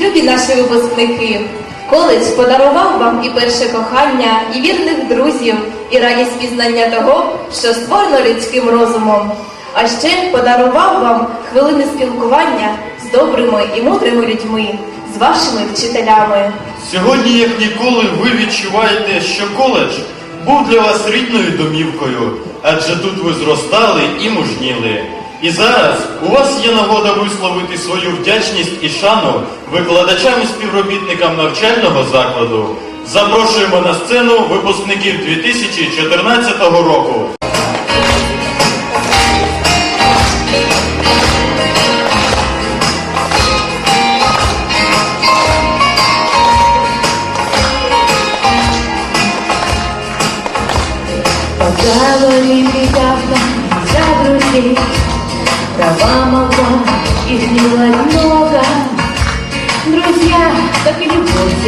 любі наші випускники. Коледж подарував вам і перше кохання, і вірних друзів, і радість пізнання того, що створено людським розумом. А ще подарував вам хвилини спілкування з добрими і мудрими людьми, з вашими вчителями. Сьогодні, як ніколи, ви відчуваєте, що коледж був для вас рідною домівкою, адже тут ви зростали і мужніли. І зараз у вас є нагода висловити свою вдячність і шану викладачам і співробітникам навчального закладу. Запрошуємо на сцену випускників 2014 року. Поговорили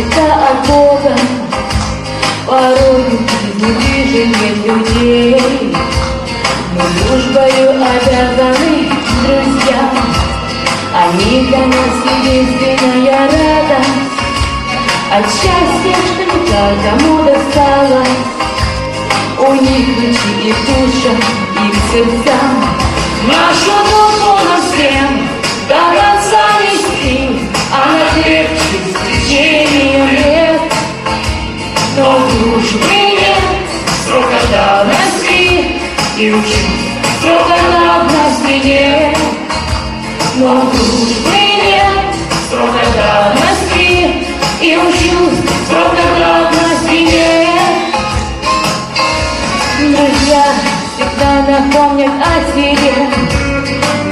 всегда от Бога. Ближе нет людей. Мы дружбою обязаны друзьям. Они для нас единственная радость. От счастья, что не каждому досталось. У них ключи и в душах, и в. Нашу душу нам всем ключ. Только на одной стене. Но дружбы нет. Строго до Москвы И учусь строго до одной стене. Друзья всегда напомнят о тебе.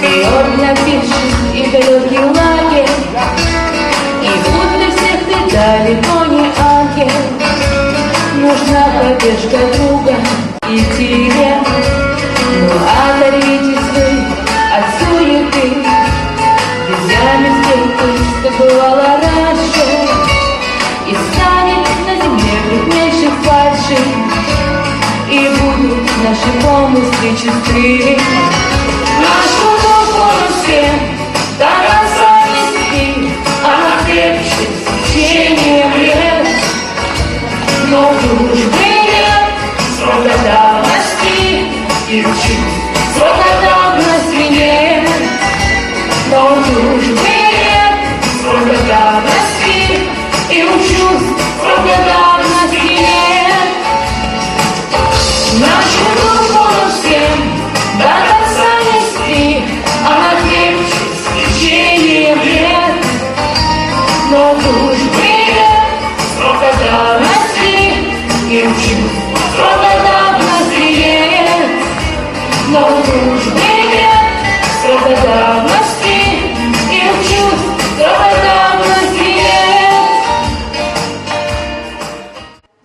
Миллион напишет и далекий лагерь. И тут для всех ты далеко не ангел Нужна поддержка наши помыслы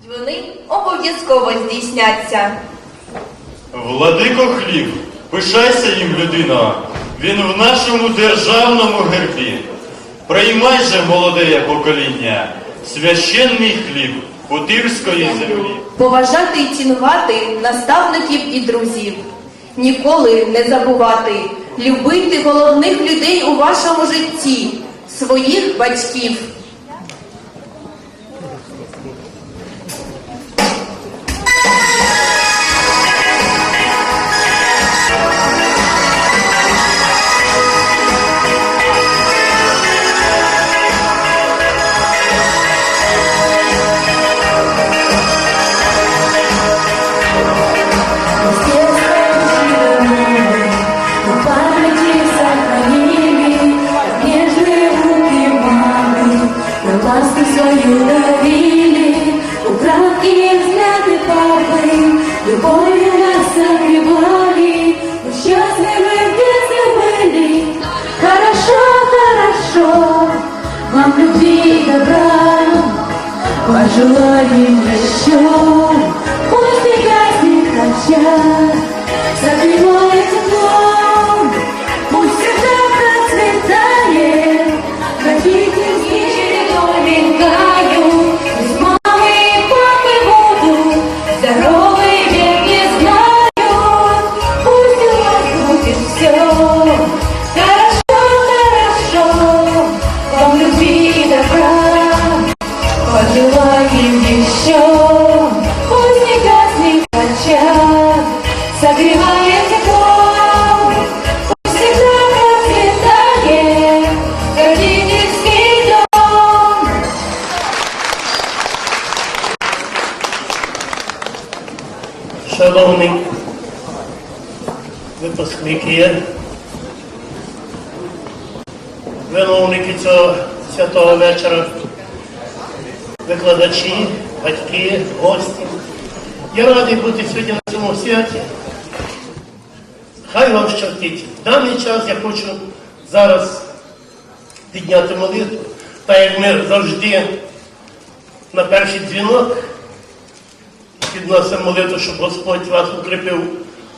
Вони обов'язково здійсняться. Владико хліб, пишайся їм, людино, він в нашому державному гербі. Приймай же, молоде покоління, священний хліб путирської землі. Поважати і цінувати наставників і друзів. Ніколи не забувати, любити головних людей у вашому житті, своїх батьків. Хорошо Вам любви и добра Пожелаем еще, пусть не гаснет за Согревает батьки, виновники цього святого вечора, викладачі, батьки, гості. Я радий бути сьогодні на цьому святі. Хай вам щастить. В даний час я хочу зараз підняти молитву, так як ми завжди на перший дзвінок підносимо молитву, щоб Господь вас укріпив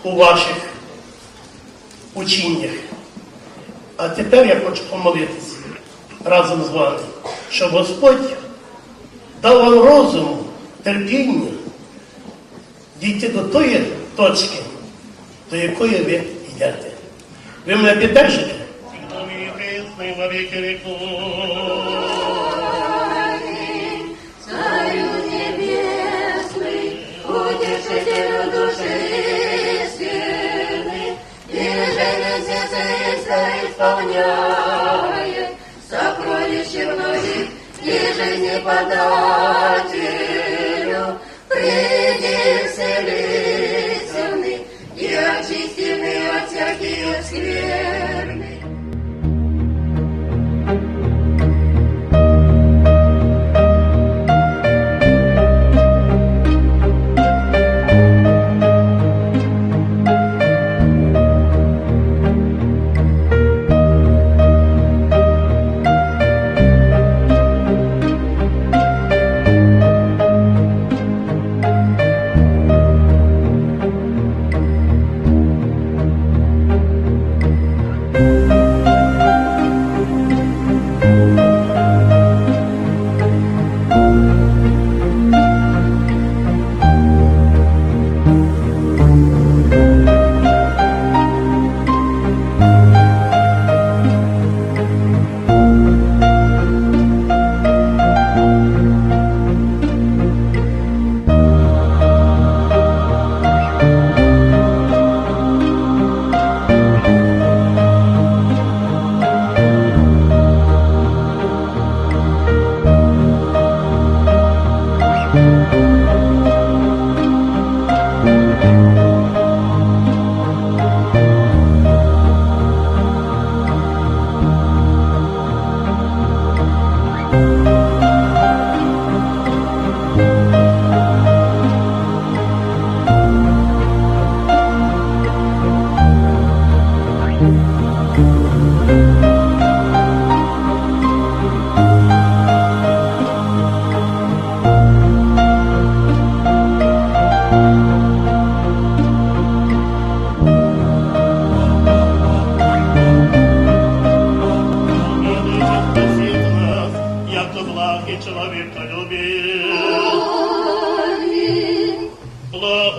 у ваших учіннях. А тепер я хочу помолитися разом з вами, щоб Господь дав вам розуму, терпіння дійти до тої точки, до якої ви йдете. Ви мене піддержите? Царю исполняет, сокровище многих и жизни подателю,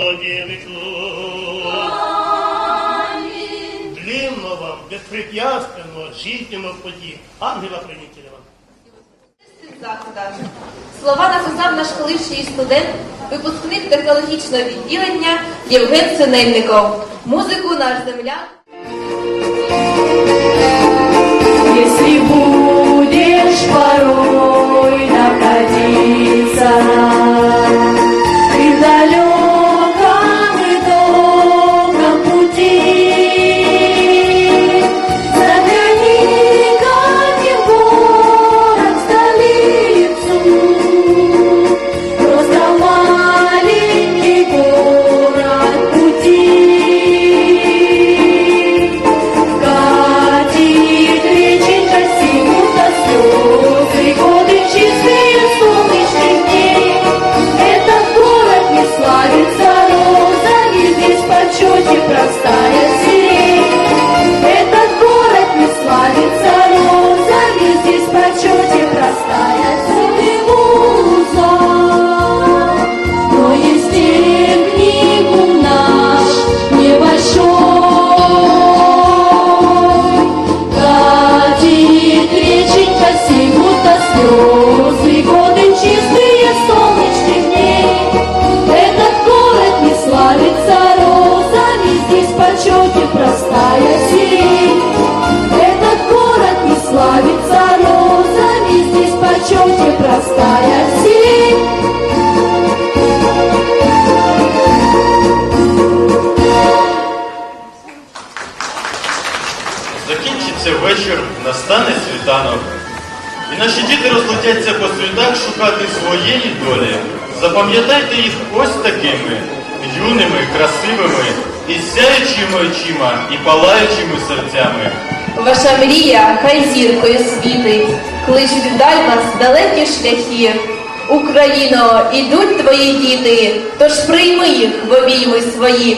Благодівнику. Длинно вам, безпрепятственно, жизненно в пути. Ангела хранителя вам. Слова написав наш колишній студент, випускник технологічного відділення Євген Синельников. Музику наш земляк. Розлетяться по світах шукати своєї долі. Запам'ятайте їх ось такими юними, красивими, із сяючими очима і палаючими серцями. Ваша мрія хай зіркою світить, кличуть вдаль вас далекі шляхи. Україно, ідуть твої діти, тож прийми їх в обійми свої.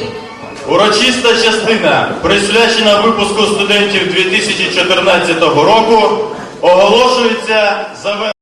Урочиста частина, присвячена випуску студентів 2014 року, оголошується завершеною.